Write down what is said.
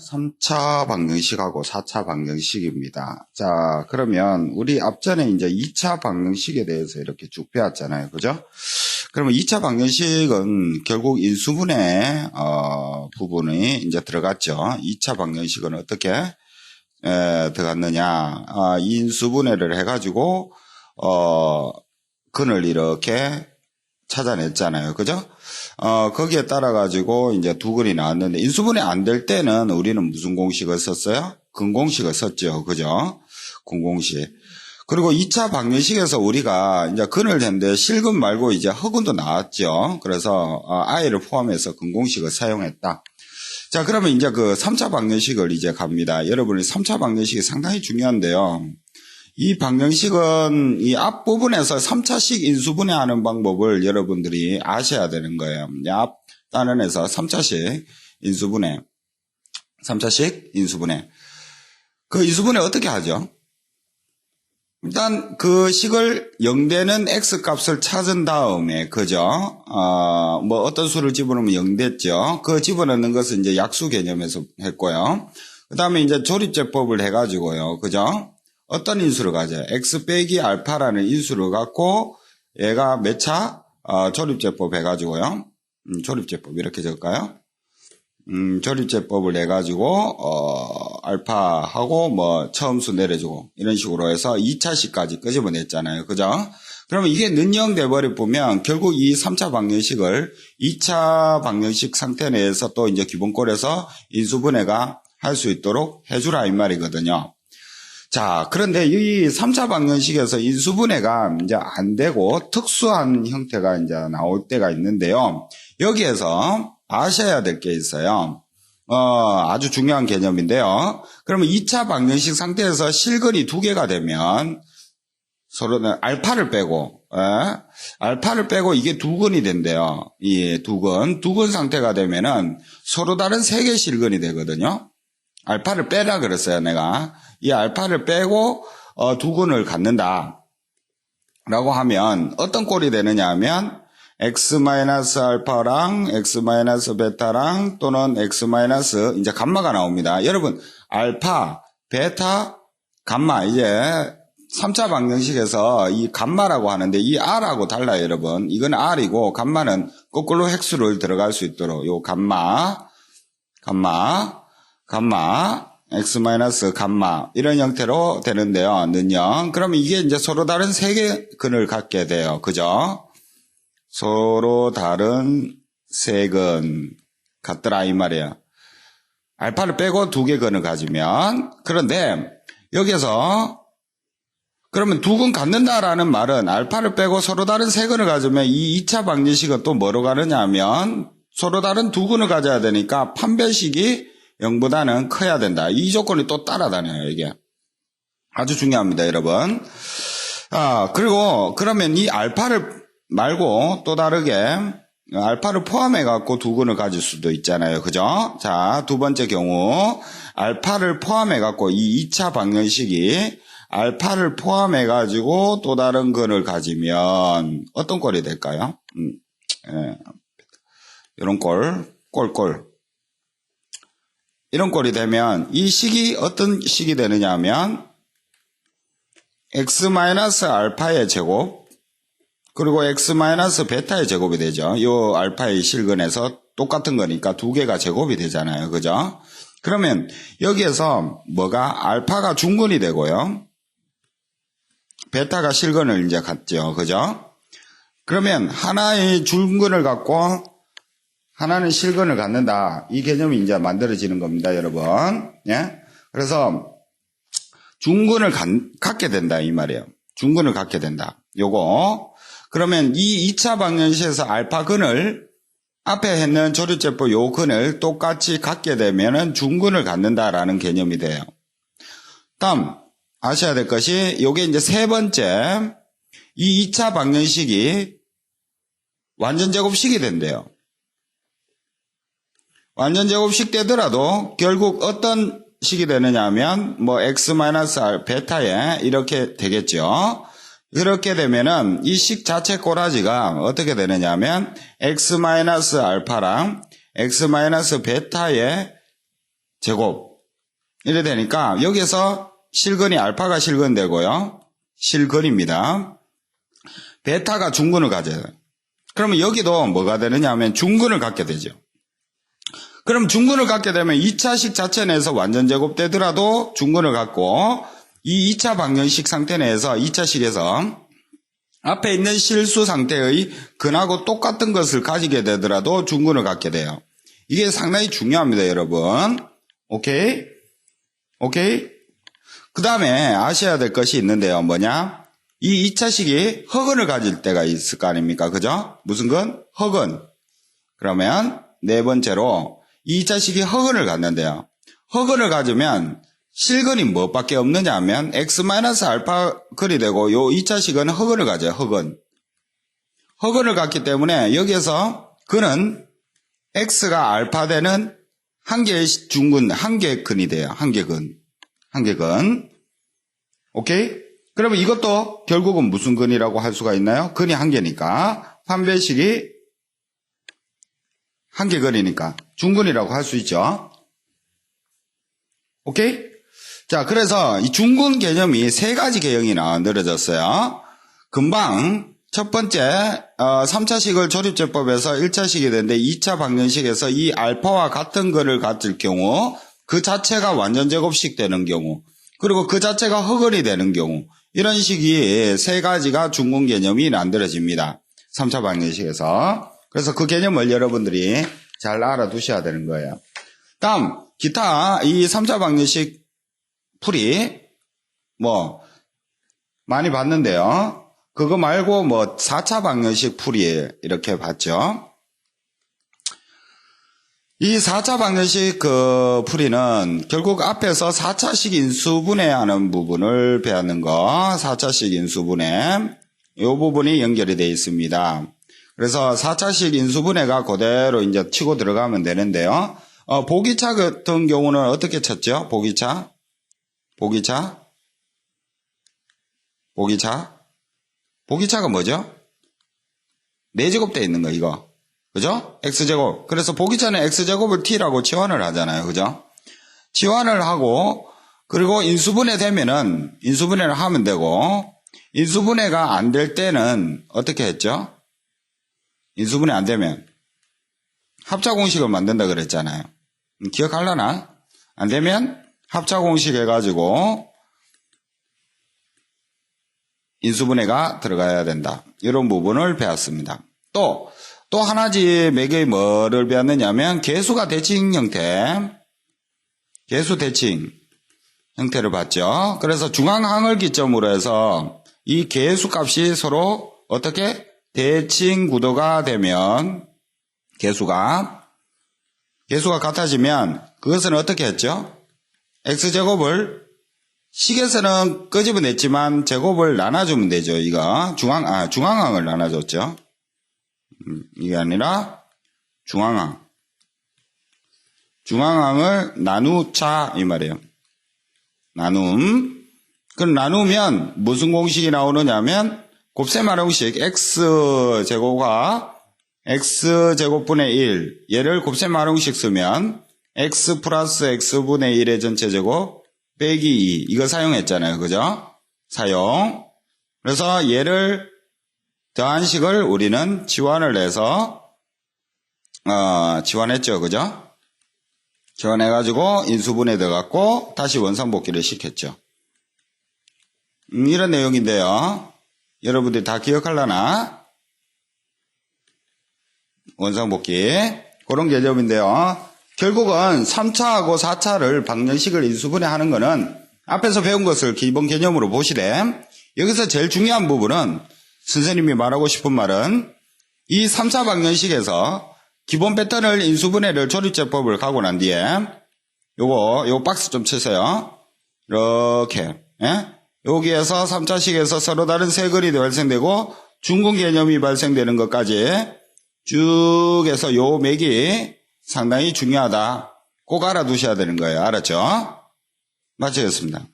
3차 방정식하고 4차 방정식입니다. 자, 그러면 우리 앞전에 이제 2차 방정식에 대해서 이렇게 쭉 배웠잖아요. 그죠? 그러면 2차 방정식은 결국 인수분해, 어, 부분이 이제 들어갔죠. 2차 방정식은 어떻게, 에, 들어갔느냐. 아, 인수분해를 해가지고, 어, 근을 이렇게 찾아냈잖아요. 그죠? 어, 거기에 따라 가지고 이제 두 근이 나왔는데 인수분해 안 될 때는 우리는 무슨 공식을 썼어요? 근공식을 썼죠. 그죠? 근공식. 그리고 2차 방정식에서 우리가 이제 근을 했는데 실근 말고 이제 허근도 나왔죠. 그래서 어, i를 포함해서 근공식을 사용했다. 자, 그러면 이제 그 3차 방정식을 이제 갑니다. 여러분이 3차 방정식이 상당히 중요한데요. 이 방정식은 이 앞부분에서 3차식 인수분해하는 방법을 여러분들이 아셔야 되는 거예요. 이앞 단원에서 3차식 인수분해. 3차식 인수분해. 그 인수분해 어떻게 하죠? 일단 그 식을 0되는 x 값을 찾은 다음에 그죠? 어, 뭐 어떤 수를 집어넣으면 0 됐죠. 그 집어넣는 것은 이제 약수 개념에서 했고요. 그 다음에 이제 조립제법을 해가지고요. 그죠? 어떤 인수를 가져요? x 빼기 알파라는 인수를 갖고 얘가 몇 차? 어, 조립제법 해가지고요. 음, 조립제법 이렇게 적을까요? 음, 조립제법을 내가지고, 어, 알파하고 뭐 처음수 내려주고 이런 식으로 해서 2차식까지 끄집어냈잖아요. 그죠? 그러면 이게 능형돼 버려 보면 결국 이 3차 방정식을 2차 방정식 상태 내에서 또 이제 기본꼴에서 인수분해가 할 수 있도록 해주라 이 말이거든요. 자, 그런데 이 3차 방정식에서 인수분해가 이제 안 되고 특수한 형태가 이제 나올 때가 있는데요. 여기에서 아셔야 될 게 있어요. 어, 아주 중요한 개념인데요. 그러면 2차 방정식 상태에서 실근이 두 개가 되면 서로는 알파를 빼고, 에? 알파를 빼고 이게 두 근이 된대요. 이 두 근. 두 근 상태가 되면은 서로 다른 세 개 실근이 되거든요. 알파를 빼라 그랬어요, 내가. 이 알파를 빼고 어, 두 근을 갖는다. 라고 하면 어떤 꼴이 되느냐 하면 x-알파랑 x-베타랑 또는 x- 이제 감마가 나옵니다. 여러분 알파, 베타, 감마 이제 3차 방정식에서 이 감마라고 하는데 이 r하고 달라요, 여러분. 이건 r이고 감마는 거꾸로 획수를 들어갈 수 있도록 요 감마, 감마, 감마, x 감마 이런 형태로 되는데요. 는요. 그러면 이게 이제 서로 다른 세 개 근을 갖게 돼요. 그죠? 서로 다른 세 근 같더라 이 말이에요. 알파를 빼고 두 개 근을 가지면 그런데 여기서 그러면 두 근 갖는다라는 말은 알파를 빼고 서로 다른 세 근을 가지면 이 2차 방정식은 또 뭐로 가느냐 하면 서로 다른 두 근을 가져야 되니까 판별식이 0보다는 커야 된다. 이 조건이 또 따라다녀요, 이게. 아주 중요합니다, 여러분. 아, 그리고 그러면 이 알파를 말고 또 다르게 알파를 포함해 갖고 두 근을 가질 수도 있잖아요. 그죠? 자, 두 번째 경우 알파를 포함해 갖고 이 2차 방정식이 알파를 포함해 가지고 또 다른 근을 가지면 어떤 꼴이 될까요? 음, 예. 이런 꼴, 꼴꼴. 이런 꼴이 되면 이 식이 어떤 식이 되느냐 하면 x-알파의 제곱 그리고 x-베타의 제곱이 되죠. 이 알파의 실근에서 똑같은 거니까 두 개가 제곱이 되잖아요. 그죠? 그러면 여기에서 뭐가 알파가 중근이 되고요. 베타가 실근을 이제 갖죠. 그죠? 그러면 하나의 중근을 갖고 하나는 실근을 갖는다. 이 개념이 이제 만들어지는 겁니다, 여러분. 예? 그래서 중근을 갖게 된다 이 말이에요. 중근을 갖게 된다. 요거 그러면 이 2차 방정식에서 알파근을 앞에 했는 조류제법 요 근을 똑같이 갖게 되면은 중근을 갖는다라는 개념이 돼요. 다음 아셔야 될 것이 요게 이제 세 번째 이 2차 방정식이 완전 제곱식이 된대요. 완전 제곱식 되더라도 결국 어떤 식이 되느냐 하면 뭐 x r 베타에 이렇게 되겠죠. 이렇게 되면은 이 식 자체 꼬라지가 어떻게 되느냐 하면 x 알파랑 x 베타의 제곱. 이래 되니까 여기서 실근이 알파가 실근 되고요. 실근입니다. 베타가 중근을 가져요. 그러면 여기도 뭐가 되느냐 하면 중근을 갖게 되죠. 그럼 중근을 갖게 되면 2차식 자체 내에서 완전 제곱되더라도 중근을 갖고 이 2차 방정식 상태 내에서 2차식에서 앞에 있는 실수 상태의 근하고 똑같은 것을 가지게 되더라도 중근을 갖게 돼요. 이게 상당히 중요합니다, 여러분. 오케이? 오케이? 그 다음에 아셔야 될 것이 있는데요. 뭐냐? 이 2차식이 허근을 가질 때가 있을 거 아닙니까? 그죠? 무슨 근? 허근. 그러면 네 번째로 2차식이 허근을 갖는데요. 허근을 가지면 실근이 뭐밖에 없느냐 하면 x-알파 근이 되고 요 2차식은 허근을 가져요. 허근. 허근을 갖기 때문에 여기에서 근은 x가 알파 되는 한 개의 중근, 한 개의 근이 돼요. 한 개 근. 한 개 근. 오케이? 그러면 이것도 결국은 무슨 근이라고 할 수가 있나요? 근이 한 개니까. 판별식이 한개 근이니까 중근이라고 할 수 있죠. 오케이? 자, 그래서 이 중근 개념이 세 가지 개형이 나 늘어졌어요. 금방 첫 번째 어, 3차식을 조립제법에서 1차식이 되는데 2차 방정식에서 이 알파와 같은 거를 가질 경우 그 자체가 완전 제곱식 되는 경우 그리고 그 자체가 허근이 되는 경우 이런 식이 세 가지가 중근 개념이 만들어집니다. 3차 방정식에서 그래서 그 개념을 여러분들이 잘 알아두셔야 되는 거예요. 다음 기타 이 3차 방정식 풀이 뭐 많이 봤는데요. 그거 말고 뭐 4차 방정식 풀이 이렇게 봤죠. 이 4차 방정식 그 풀이는 결국 앞에서 4차식 인수분해하는 부분을 배웠는 거 4차식 인수분해 이 부분이 연결이 되어 있습니다. 그래서 4차식 인수분해가 그대로 이제 치고 들어가면 되는데요. 어, 보기차 같은 경우는 어떻게 쳤죠? 보기차? 보기차? 보기차? 보기차가 뭐죠? 4제곱 돼 있는 거, 이거. 그죠? X제곱. 그래서 보기차는 X제곱을 T라고 치환을 하잖아요. 그죠? 치환을 하고, 그리고 인수분해 되면은, 인수분해를 하면 되고, 인수분해가 안 될 때는 어떻게 했죠? 인수분해 안 되면, 합차 공식을 만든다 그랬잖아요. 기억할라나? 안 되면, 합차 공식 해가지고, 인수분해가 들어가야 된다. 이런 부분을 배웠습니다. 또, 또 하나지 매개의 뭐를 배웠느냐면 개수가 대칭 형태, 개수 대칭 형태를 봤죠. 그래서 중앙항을 기점으로 해서 이 개수 값이 서로 어떻게 대칭 구도가 되면 개수가 개수가 같아지면 그것은 어떻게 했죠? x제곱을 식에서는 끄집어냈지만 제곱을 나눠주면 되죠. 이거 중앙 아 중앙항을 나눠줬죠. 음, 이게 아니라 중앙항 중앙항을 나누자 이 말이에요. 나눔 그럼 나누면 무슨 공식이 나오느냐면 곱셈 활용식 x 제곱과 x 제곱분의 1 얘를 곱셈 활용식 쓰면 x 플러스 x분의 1의 전체 제곱 빼기 2 이거 사용했잖아요. 그죠? 사용. 그래서 얘를 더한 식을 우리는 지원을 해서 어, 지원했죠. 그죠? 지원해가지고 인수분해 들어갔고 다시 원상복귀를 시켰죠. 음, 이런 내용인데요. 여러분들이 다 기억할라나? 원상복귀. 그런 개념인데요. 결국은 3차하고 4차를 방정식을 인수분해 하는 거는 앞에서 배운 것을 기본 개념으로 보시되 여기서 제일 중요한 부분은 선생님이 말하고 싶은 말은 이 3차 방정식에서 기본 패턴을 인수분해를 조립제법을 가고 난 뒤에 요거 요 박스 좀 치세요. 이렇게 예? 여기에서 3차식에서 서로 다른 세 글이 발생되고 중근 개념이 발생되는 것까지 쭉 해서 요 맥이 상당히 중요하다. 꼭 알아두셔야 되는 거예요. 알았죠? 마치겠습니다.